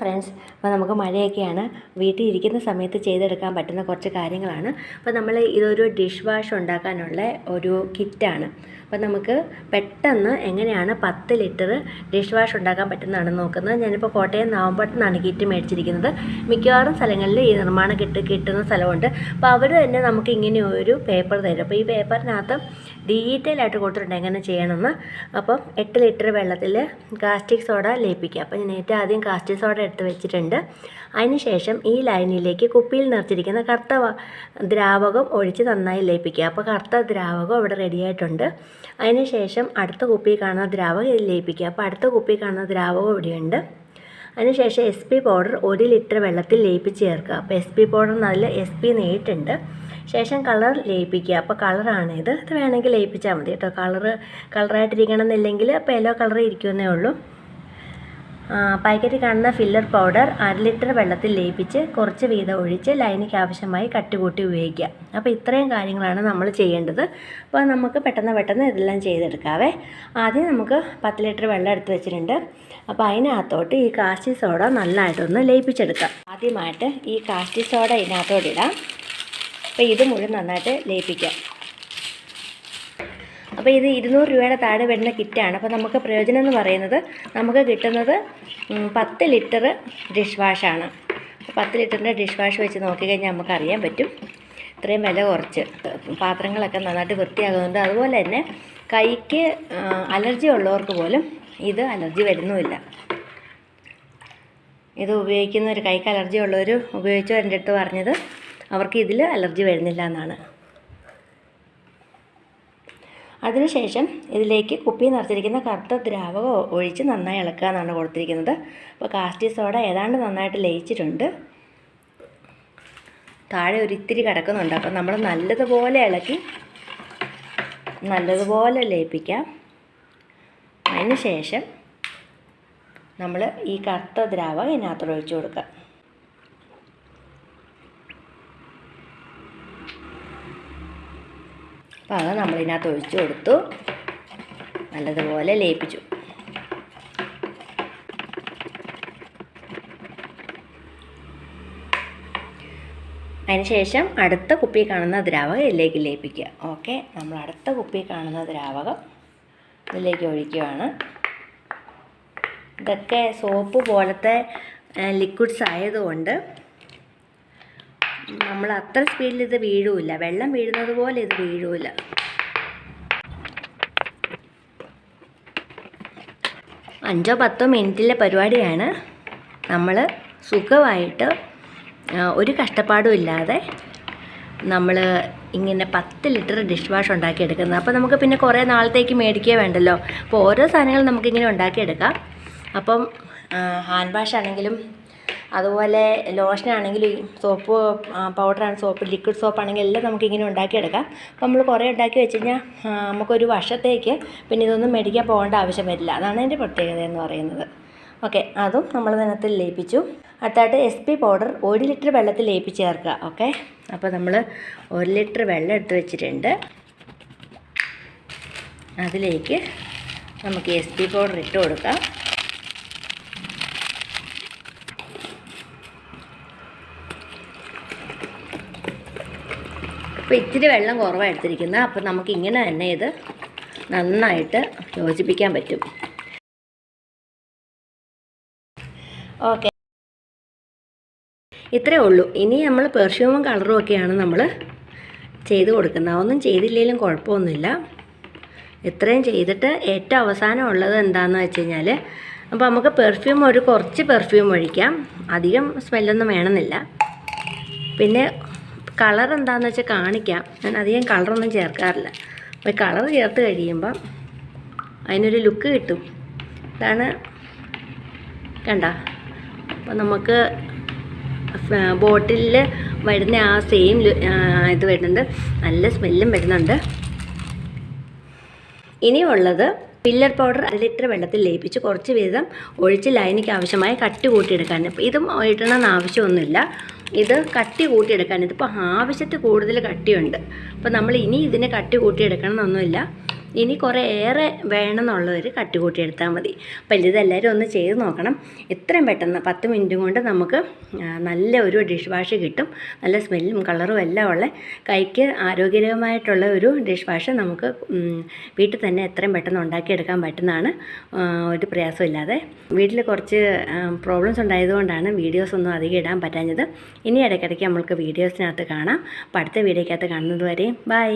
Friends അപ്പോൾ നമുക്ക് മഴയൊക്കെയാണ് വീട്ടിൽ ഇരിക്കുന്ന സമയത്ത് ചെയ്തെടുക്കാൻ പറ്റുന്ന കുറച്ച് കാര്യങ്ങളാണ്. അപ്പോൾ നമ്മൾ ഇതൊരു ഡിഷ് വാഷ് ഉണ്ടാക്കാനുള്ള ഒരു കിറ്റാണ്. അപ്പോൾ നമുക്ക് പെട്ടെന്ന് എങ്ങനെയാണ് പത്ത് ലിറ്റർ ഡിഷ് വാഷ് ഉണ്ടാക്കാൻ പറ്റുന്നതാണ് നോക്കുന്നത്. ഞാനിപ്പോൾ കോട്ടയം നാവമ്പട്ടത്ത് നിന്നാണ് കിറ്റ് മേടിച്ചിരിക്കുന്നത്. മിക്കവാറും സ്ഥലങ്ങളിൽ ഈ നിർമ്മാണം കിട്ട് കിട്ടുന്ന സ്ഥലമുണ്ട്. അപ്പോൾ അവർ തന്നെ നമുക്ക് ഇങ്ങനെ ഒരു പേപ്പർ തരും. അപ്പോൾ ഈ പേപ്പറിനകത്ത് ഡീറ്റെയിൽ ആയിട്ട് കൊടുത്തിട്ടുണ്ട് എങ്ങനെ ചെയ്യണമെന്ന്. അപ്പം എട്ട് ലിറ്റർ വെള്ളത്തിൽ കാസ്റ്റിക് സോഡ ലയിപ്പിക്കുക അപ്പോൾ ഞാൻ ഏറ്റവും ആദ്യം കാസ്റ്റിക് സോഡ എടുത്ത് വെച്ചിട്ടുണ്ട്. അതിനുശേഷം ഈ ലൈനിലേക്ക് കുപ്പിയിൽ നിറച്ചിരിക്കുന്ന കറുത്ത ദ്രാവകം ഒഴിച്ച് നന്നായി ലയിപ്പിക്കുക അപ്പോൾ കറുത്ത ദ്രാവകം ഇവിടെ റെഡി ആയിട്ടുണ്ട്. അതിനുശേഷം അടുത്ത കുപ്പി കാണുന്ന ദ്രാവകം ഇതിൽ ലയിപ്പിക്കുക. അപ്പോൾ അടുത്ത കുപ്പി കാണുന്ന ദ്രാവകം ഇവിടെയുണ്ട്. അതിനുശേഷം എസ് പി പൗഡർ ഒരു ലിറ്റർ വെള്ളത്തിൽ ലയിപ്പിച്ച് ചേർക്കുക. അപ്പോൾ എസ് പി പൗഡർ നല്ല എസ് പി നേരിട്ടുണ്ട് ശേഷം കളർ ലയിപ്പിക്കുക. അപ്പോൾ കളറാണ് ഇത്. ഇത് വേണമെങ്കിൽ ലയിപ്പിച്ചാൽ മതി കേട്ടോ. കളറ് കളറായിട്ടിരിക്കണം എന്നില്ലെങ്കിൽ അപ്പോൾ യെല്ലോ കളർ ഇരിക്കുമെന്നേ ഉള്ളൂ. ആ, പാക്കറ്റിൽ കാണുന്ന ഫില്ലർ പൗഡർ അര ലിറ്റർ വെള്ളത്തിൽ ലയിപ്പിച്ച് കുറച്ച് വീതം ഒഴിച്ച് ലൈനിക്ക് ആവശ്യമായി കട്ടുകൂട്ടി ഉപയോഗിക്കുക. അപ്പോൾ ഇത്രയും കാര്യങ്ങളാണ് നമ്മൾ ചെയ്യേണ്ടത്. അപ്പോൾ നമുക്ക് പെട്ടെന്ന് പെട്ടെന്ന് ഇതെല്ലാം ചെയ്തെടുക്കാവേ. ആദ്യം നമുക്ക് പത്ത് ലിറ്റർ വെള്ളം എടുത്ത് വെച്ചിട്ടുണ്ട്. അപ്പോൾ അതിനകത്തോട്ട് ഈ കാസ്റ്റി സോഡ നല്ലതായിട്ടൊന്ന് ലയിപ്പിച്ചെടുക്കാം. ആദ്യമായിട്ട് ഈ കാസ്റ്റി സോഡ ഇതിനകത്തോട്ട് ഇടാം. അപ്പോൾ ഇത് മുഴുവൻ നന്നായിട്ട് ലയിപ്പിക്കാം. അപ്പോൾ ഇത് ഇരുന്നൂറ് രൂപയുടെ താഴെ വരുന്ന കിറ്റാണ്. അപ്പോൾ നമുക്ക് പ്രയോജനം എന്ന് പറയുന്നത് നമുക്ക് കിട്ടുന്നത് പത്ത് ലിറ്റർ ഡിഷ് വാഷാണ്. പത്ത് ലിറ്ററിന്റെ ഡിഷ് വാഷ് വെച്ച് നോക്കിക്കഴിഞ്ഞാൽ നമുക്ക് അറിയാൻ പറ്റും. ഇത്രയും വില കുറച്ച്. പാത്രങ്ങളൊക്കെ നന്നായിട്ട് വൃത്തിയാകുന്നുണ്ട്. അതുപോലെ തന്നെ കൈക്ക് അലർജി ഉള്ളവർക്ക് പോലും ഇത് അലർജി വരുന്നുമില്ല. ഇത് ഉപയോഗിക്കുന്ന ഒരു കൈക്ക് അലർജി ഉള്ളവർ ഉപയോഗിച്ചോ എന്റെ അടുത്ത് പറഞ്ഞത് അവർക്ക് ഇതിൽ അലർജി വരുന്നില്ല എന്നാണ്. അതിനുശേഷം ഇതിലേക്ക് കുപ്പി നിറച്ചിരിക്കുന്ന കറുത്ത ദ്രാവകം ഒഴിച്ച് നന്നായി ഇളക്കുക എന്നാണ് കൊടുത്തിരിക്കുന്നത്. അപ്പോൾ കാസ്റ്റി സോഡ ഏതാണ്ട് നന്നായിട്ട് ലയിച്ചിട്ടുണ്ട്. താഴെ ഒരു ഇത്തിരി കിടക്കുന്നുണ്ട്. അപ്പോൾ നമ്മൾ നല്ലതുപോലെ ഇളക്കി നല്ലതുപോലെ ലയിപ്പിക്കാം. അതിനുശേഷം നമ്മൾ ഈ കറുത്ത ദ്രാവകം ഇതിനകത്തോട് ഒഴിച്ചു കൊടുക്കുക. അപ്പോൾ അത് നമ്മളിതിനകത്ത് ഒഴിച്ചു കൊടുത്തു. നല്ലതുപോലെ ലയിപ്പിച്ചു. അതിനുശേഷം അടുത്ത കുപ്പി കാണുന്ന ദ്രാവകം ഇതിലേക്ക് ലയിപ്പിക്കുക. ഓക്കെ? നമ്മൾ അടുത്ത കുപ്പി കാണുന്ന ദ്രാവകം ഇതിലേക്ക് ഒഴിക്കുകയാണ് ഇതൊക്കെ സോപ്പ് പോലത്തെ ലിക്വിഡ്സ് ആയതുകൊണ്ട് നമ്മൾ അത്ര സ്പീഡിൽ ഇത് വീഴൂല വെള്ളം വീഴുന്നത് പോലെ ഇത് വീഴൂല അഞ്ചോ പത്തോ മിനിറ്റിലെ പരിപാടിയാണ്. നമ്മൾ സുഖമായിട്ട് ഒരു കഷ്ടപ്പാടും ഇല്ലാതെ നമ്മൾ ഇങ്ങനെ പത്ത് ലിറ്റർ ഡിഷ് വാഷ് ഉണ്ടാക്കിയെടുക്കുന്നത്. അപ്പോൾ നമുക്ക് പിന്നെ കുറേ നാളത്തേക്ക് മേടിക്കുക വേണ്ടല്ലോ. അപ്പോൾ ഓരോ സാധനങ്ങളും നമുക്കിങ്ങനെ ഉണ്ടാക്കിയെടുക്കാം. അപ്പം ഹാൻഡ് വാഷ് ആണെങ്കിലും അതുപോലെ ലോഷൻ ആണെങ്കിലും സോപ്പ് പൗഡറാണ് സോപ്പ് ലിക്വിഡ് സോപ്പ് ആണെങ്കിലും എല്ലാം നമുക്കിങ്ങനെ ഉണ്ടാക്കിയെടുക്കാം. അപ്പോൾ നമ്മൾ കുറേ ഉണ്ടാക്കി വെച്ച് കഴിഞ്ഞാൽ നമുക്കൊരു വർഷത്തേക്ക് പിന്നെ ഇതൊന്നും മേടിക്കാൻ പോകേണ്ട ആവശ്യം വരില്ല. അതാണ് അതിന്റെ പ്രത്യേകത എന്ന് പറയുന്നത്. ഓക്കെ അതും നമ്മൾ നിനത്തിൽ ലയിപ്പിച്ചു. അടുത്തായിട്ട് എസ് പി പൗഡർ ഒരു ലിറ്റർ വെള്ളത്തിൽ ലയിപ്പിച്ച് ചേർക്കുക. ഓക്കെ അപ്പോൾ നമ്മൾ ഒരു ലിറ്റർ വെള്ളം എടുത്ത് വെച്ചിട്ടുണ്ട്. അതിലേക്ക് നമുക്ക് എസ് പി പൗഡർ ഇട്ട് കൊടുക്കാം. അപ്പോൾ ഇത്തിരി വെള്ളം കുറവാണ് എടുത്തിരിക്കുന്നത് അപ്പോൾ നമുക്ക് ഇങ്ങനെ തന്നെ ഇത് നന്നായിട്ട് യോജിപ്പിക്കാൻ പറ്റും. ഓക്കെ. ഇത്രേ ഉള്ളൂ. ഇനി നമ്മൾ പെർഫ്യൂമും കളറും ഒക്കെയാണ് നമ്മൾ ചെയ്ത് കൊടുക്കുന്നത് ഒന്നും ചെയ്തില്ലെങ്കിലും കുഴപ്പമൊന്നുമില്ല. ഇത്രയും ചെയ്തിട്ട് ഏറ്റവും അവസാനം ഉള്ളത് എന്താണെന്ന് വെച്ച് കഴിഞ്ഞാൽ അപ്പോൾ നമുക്ക് പെർഫ്യൂം ഒരു കുറച്ച് പെർഫ്യൂം ഒഴിക്കാം. അധികം സ്മെല്ലൊന്നും വേണമെന്നില്ല. പിന്നെ കളർ എന്താണെന്ന് വെച്ചാൽ കാണിക്കാം. ഞാൻ അധികം കളറൊന്നും ചേർക്കാറില്ല. അപ്പോൾ കളർ ചേർത്ത് കഴിയുമ്പം അതിനൊരു ലുക്ക് കിട്ടും. അതാണ് കണ്ട. അപ്പോൾ നമുക്ക് ബോട്ടിലിൽ വരുന്ന ആ സെയിം ഇത് വരുന്നുണ്ട്. നല്ല സ്മെല്ലും വരുന്നുണ്ട്. ഇനിയുള്ളത് പില്ലർ പൗഡർ അര ലിറ്റർ വെള്ളത്തിൽ ലയിപ്പിച്ച് കുറച്ച് വീതം ഒഴിച്ച് ലൈനിക്ക് ആവശ്യമായ കട്ടി കൂട്ടിയെടുക്കാൻ ഇതും ഇടണമെന്ന് ആവശ്യമൊന്നുമില്ല. ഇത് കട്ടി കൂട്ടിയെടുക്കാൻ ഇതിപ്പോൾ ആവശ്യത്തിൽ കൂടുതൽ കട്ടിയുണ്ട്. അപ്പോൾ നമ്മൾ ഇനി ഇതിനെ കട്ടി കൂട്ടിയെടുക്കണം എന്നൊന്നുമില്ല ഇനി കുറേ ഏറെ വേണമെന്നുള്ളവർ കട്ടി കൂട്ടിയെടുത്താൽ മതി. അപ്പോൾ ഇതെല്ലാവരും ഒന്ന് ചെയ്ത് നോക്കണം. എത്രയും പെട്ടെന്ന് പത്ത് മിനിറ്റ് കൊണ്ട് നമുക്ക് നല്ല ഒരു ഡിഷ് വാഷ് കിട്ടും. നല്ല സ്മെല്ലും കളറും എല്ലാം ഉള്ള കൈക്ക് ആരോഗ്യകരമായിട്ടുള്ള ഒരു ഡിഷ് വാഷ് നമുക്ക് വീട്ടിൽ തന്നെ എത്രയും പെട്ടെന്ന് ഉണ്ടാക്കിയെടുക്കാൻ പറ്റുന്നതാണ്. ഒരു പ്രയാസമില്ലാതെ വീട്ടിൽ കുറച്ച് പ്രോബ്ലംസ് ഉണ്ടായതുകൊണ്ടാണ് വീഡിയോസ് ഒന്നും അധികം ഇടാൻ പറ്റാഞ്ഞത്. ഇനി ഇടയ്ക്കിടയ്ക്ക് നമ്മൾക്ക് വീഡിയോസിനകത്ത് കാണാം. അപ്പോൾ അടുത്ത വീഡിയോക്കകത്ത് കാണുന്നത് വരെയും ബൈ